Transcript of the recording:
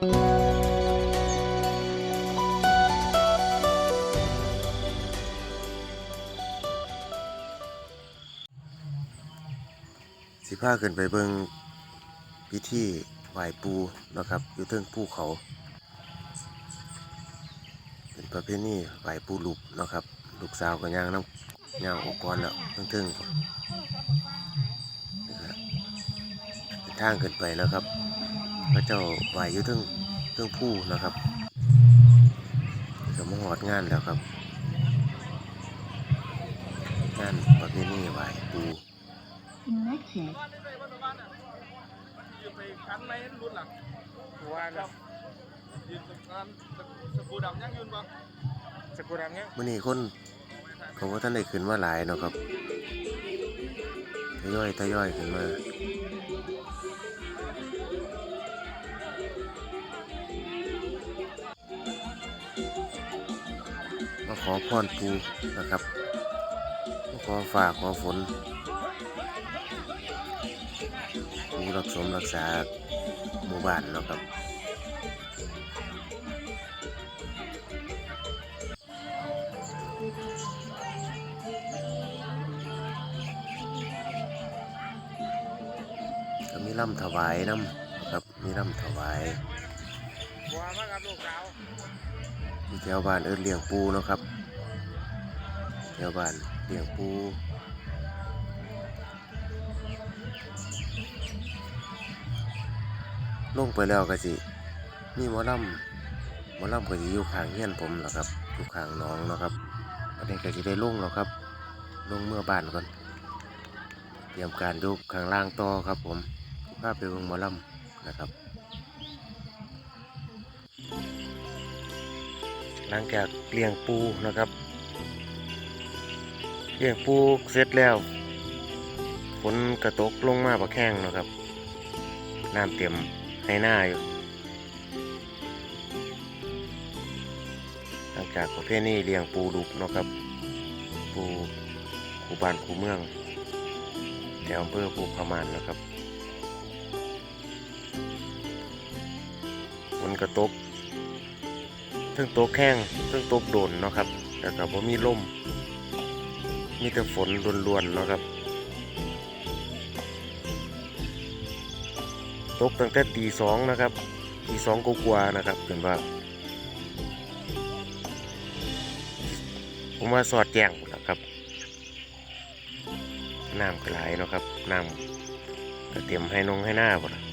สิพาขึ้นไปเบิ่งพิธีไหว้ปูนะครับ อยู่เทิงภูเขา เป็นประเพณีไหว้ปูลูกนะครับ ลูกสาวก็ย่างน้ำย่างอุปกรณ์แล้วเทิงๆพุ่นนะครับเป็นทางขึ้นไปนะครับ พระเจ้าไหว้อยู่เทิงเทิงภูนะครับก็มาหอดงานแล้วครับ งานประเพณีไหว้ปู Connected. ยืมไปคันไหมรุ่นหลังว่าแล้วยืมสกันสกูดำยังยืนบ่สกุลำเนี่ยมื่อนี้คนเขาว่าท่านได้ขึ้นมาหลายเนาะครับทยอยทยอยขึ้นมา ขอพรปูนะครับมาขอฝากขอฝนปูรักสมรักษาหมู่บ้านเนาะครับก็มีลำถวายน้ำครับมีลำถวายบัวมากับลูกสาว แถวบ้านเอิ้นเลี้ยงปูเนาะครับแถวบ้านเลี้ยงปูลงไปแล้วก็สิมีหมอลำหมอลำก็สิอยู่ข้างเฮียนผมแหละครับอยู่ข้างน้องเนาะครับอันนี้ก็สิได้ลงแล้วครับ ลงเมื่อบ้านก่อนเตรียมการยกข้างล่างต่อครับผมพาไปเบิ่งหมอลำนะครับ หลังจากเลี้ยงปูนะครับเลี้ยงปูเสร็จแล้วฝนกระตกลงมาปะแข้งนะครับน้ำเต็มให้หน้าอยู่หลังจากประเภทนี้เลี้ยงปูดุกนะครับ ปูคูบานคูเมืองแถวอำเภอภูพามานนะครับฝนกระตก ทั้งตกแข้งเทั้งตกโดนเนาะครับแล้วก็บ่มีลมมีแต่ฝนล้วนๆเนาะครับตกตั้งแต่ตีสองนะครับตีสองกว่าๆนะครับเป็นว่าผมว่าสอดแจ้งหมดแล้วครับน้ำก็หลเนาะครับน้ำก็เตรียมให้นงให้หน้าหมด